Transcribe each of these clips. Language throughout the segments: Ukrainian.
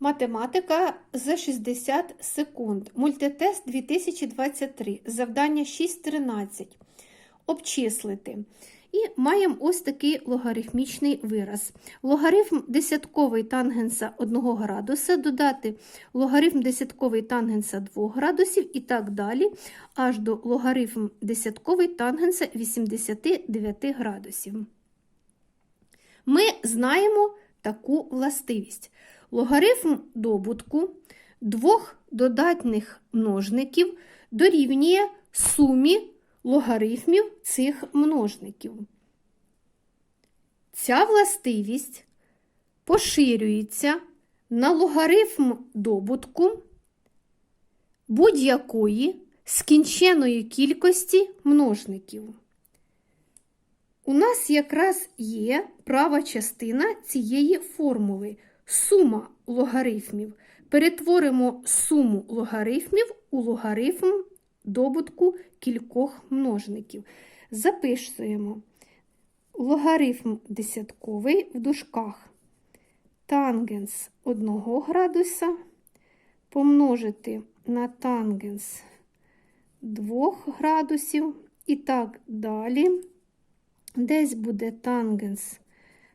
Математика за 60 секунд. Мультитест 2023. Завдання 6.13. Обчислити. І маємо ось такий логарифмічний вираз. Логарифм десятковий тангенса 1 градуса, додати логарифм десятковий тангенса 2 градусів і так далі, аж до логарифм десятковий тангенса 89 градусів. Ми знаємо таку властивість. Логарифм добутку двох додатних множників дорівнює сумі логарифмів цих множників. Ця властивість поширюється на логарифм добутку будь-якої скінченої кількості множників. У нас якраз є права частина цієї формули сума логарифмів. Перетворимо суму логарифмів у логарифм добутку кількох множників. Записуємо логарифм десятковий в дужках тангенс 1 градуса помножити на тангенс 2 градусів і так далі. Десь буде тангенс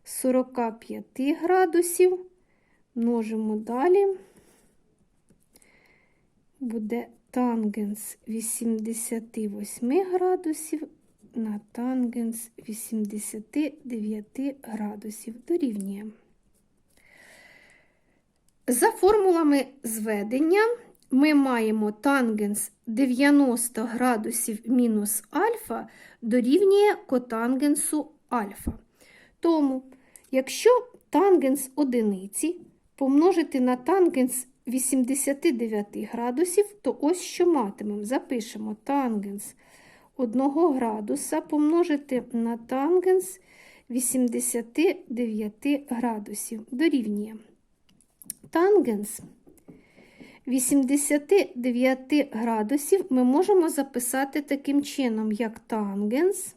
45 градусів. Множимо далі. Буде тангенс 88 градусів на тангенс 89 градусів дорівнює. За формулами зведення ми маємо тангенс 90 градусів мінус альфа дорівнює котангенсу альфа. Тому, якщо тангенс одиниці помножити на тангенс 89 градусів, то ось що матимемо. Запишемо тангенс 1 градуса помножити на тангенс 89 градусів. Дорівнює. Тангенс 89 градусів ми можемо записати таким чином, як тангенс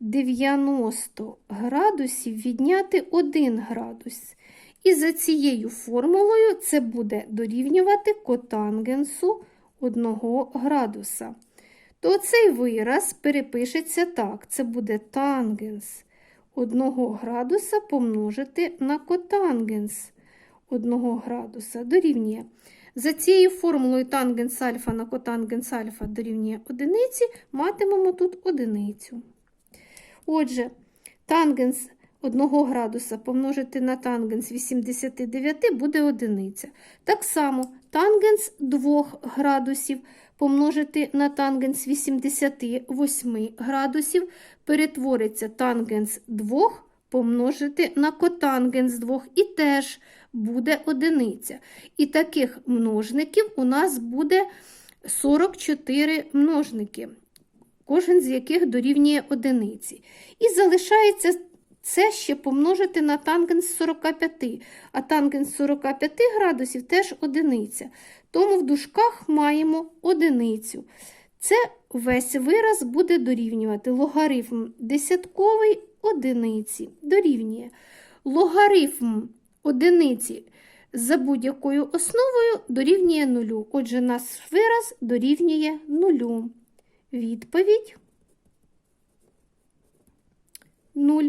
90 градусів відняти 1 градус. І за цією формулою це буде дорівнювати котангенсу 1 градуса. То цей вираз перепишеться так: це буде тангенс 1 градуса помножити на котангенс 1 градуса дорівнює. За цією формулою тангенс альфа на котангенс альфа дорівнює одиниці, матимемо тут одиницю. Отже, тангенс 1 градуса помножити на тангенс 89 буде одиниця. Так само тангенс 2 градусів помножити на тангенс 88 градусів перетвориться тангенс 2 помножити на котангенс 2 і теж буде одиниця. І таких множників у нас буде 44 множники, кожен з яких дорівнює одиниці. І залишається це ще помножити на тангенс 45, а тангенс 45 градусів теж одиниця. Тому в дужках маємо одиницю. Це весь вираз буде дорівнювати логарифм десятковий одиниці. Дорівнює. Логарифм одиниці за будь-якою основою дорівнює нулю. Отже, наш вираз дорівнює нулю. Відповідь 0.